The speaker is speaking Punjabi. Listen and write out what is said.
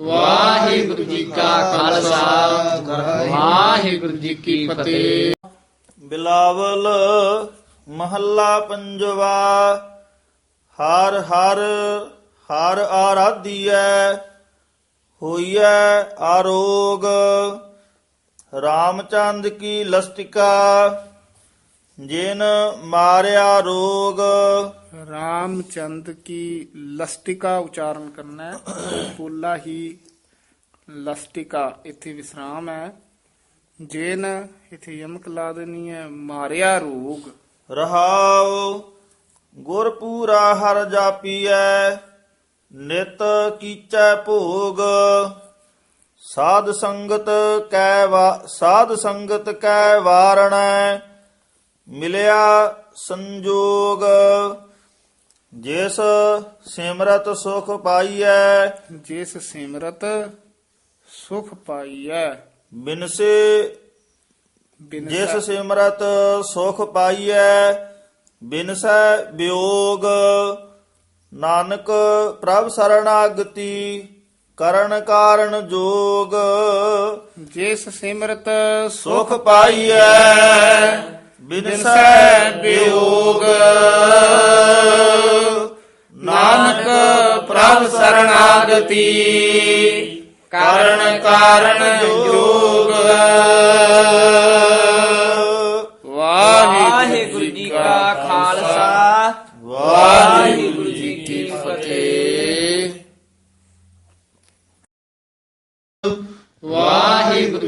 ਵਾਹਿਗੁਰੂ ਜੀ ਕਾ ਖਾਲਸਾ। ਵਾਹਿਗੁਰੂ ਜੀ ਕੀ ਫਤਿਹ। ਬਿਲਾਵਲ ਮਹੱਲਾ ਪੰਜਵਾ, ਹਰ ਹਰ ਹਰ ਆਰਾਧੀਐ, ਹੋਈਐ ਆਰੋਗ। ਰਾਮਚੰਦ ਕੀ ਲਸਟਿਕਾ ਜਿਨ ਮਾਰਿਆ ਰੋਗ। ਰਾਮਚੰਦ ਕੀ ਲਸਟਿਕਾ ਉਚਾਰਨ ਕਰਨਾ ਹੈ? ਪੋਲਾ ਹੀ ਲਸਟਿਕਾ ਇੱਥੇ ਵਿਸਰਾਮ ਹੈ। ਜੇਨ ਇੱਥੇ ਯਮਕ ਲਾ ਦੇਣੀ ਹੈ ਮਾਰਿਆ ਰੋਗ। ਰਹਾਉ ਗੁਰ ਪੂਰਾ ਹਰ ਜਾਪੀਐ ਨਿਤ ਕੀਚੈ ਭੋਗ। ਸਾਧ ਸੰਗਤ ਕੈ ਸਾਧ ਸੰਗਤ ਕੈ ਵਾਰਣੈ ਮਿਲਿਆ ਸੰਜੋਗ। ਜਿਸ ਸਿਮਰਤ ਸੁਖ ਪਾਈਐ ਜਿਸ ਸਿਮਰਤ ਸੁਖ ਪਾਈਐ ਬਿਨਸੇ ਬਿਨ ਜਿਸ ਸਿਮਰਤ ਸੁਖ ਪਾਈਐ ਬਿਨਸੈ ਵਿਯੋਗ ਨਾਨਕ ਪ੍ਰਭ ਸਰਣਾਗਤੀ ਕਰਨ ਕਾਰਨ ਜੋਗ। ਜਿਸ ਸਿਮਰਤ ਸੁਖ ਪਾਈਐ। ਬਿਨਸੈ ਵਿਯੋਗ ਨਾਨਕ ਪ੍ਰਭ ਸਰਣਾਗਤੀ ਕਾਰਨ ਕਾਰਨ ਜੋਗ ਵਾਹਿਗੁਰੂ ਜੀ ਕਾ ਖਾਲਸਾ।